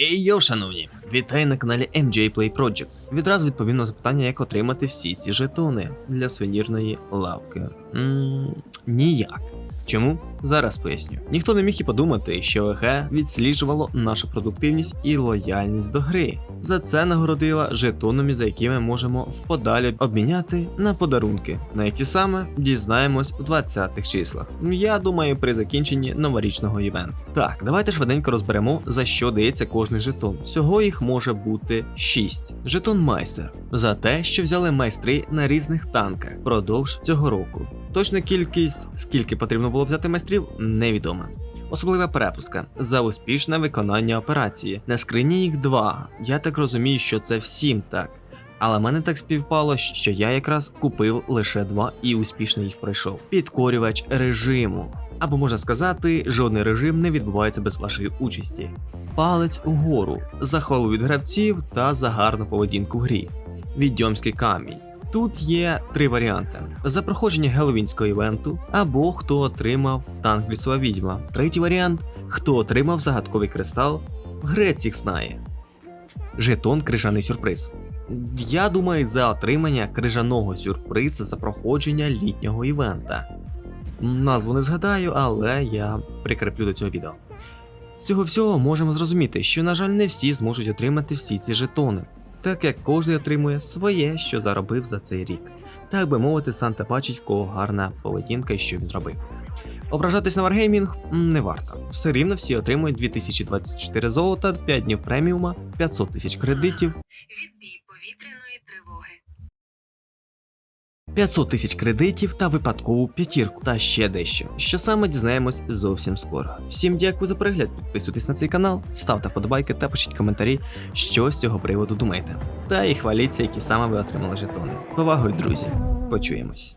Ей йо, шановні! Вітаю на каналі MJ Play Project. Відразу відповім на запитання, як отримати всі ці жетони для сувенірної лавки. Ммм, ніяк. Чому? Зараз поясню. Ніхто не міг і подумати, що ВГ відсліджувало нашу продуктивність і лояльність до гри. За це нагородила жетонами, за які ми можемо вподалі обміняти на подарунки, на які саме дізнаємось у 20-х числах. Я думаю, при закінченні новорічного івенту. Так, давайте швиденько розберемо, за що дається кожний жетон. Всього їх може бути 6. Жетон майстер за те, що взяли майстри на різних танках впродовж цього року. Точна кількість, скільки потрібно було взяти майстрів, невідома. Особлива перепуска за успішне виконання операції. На скрині їх два. Я так розумію, що це всім так. Але мене так співпало, що я якраз купив лише два і успішно їх пройшов. Підкорювач режиму. Або можна сказати, жодний режим не відбувається без вашої участі. Палець угору за хвалу від гравців та за гарну поведінку в грі. Відьомський камінь. Тут є три варіанти: за проходження геловінського івенту, або хто отримав танк лісова відьма. Третій варіант хто отримав загадковий кристал, грець їх знає. Жетон крижаний сюрприз. Я думаю, за отримання крижаного сюрприза за проходження літнього івента. Назву не згадаю, але я прикріплю до цього відео. З цього всього можемо зрозуміти, що, на жаль, не всі зможуть отримати всі ці жетони, так як кожен отримує своє, що заробив за цей рік. Так би мовити, Санта бачить, в кого гарна поведінка і що він робив. Ображатись на Wargaming не варто. Все рівно всі отримують 2024 золота, 5 днів преміума, 500 тисяч кредитів, Відбій повітряної тривоги. 500 тисяч кредитів та випадкову п'ятірку та ще дещо, що саме дізнаємось зовсім скоро. Всім дякую за перегляд, підписуйтесь на цей канал, ставте вподобайки та пишіть коментарі, що з цього приводу думаєте. Та і хваліться, які саме ви отримали жетони. Повагою, друзі, почуємось.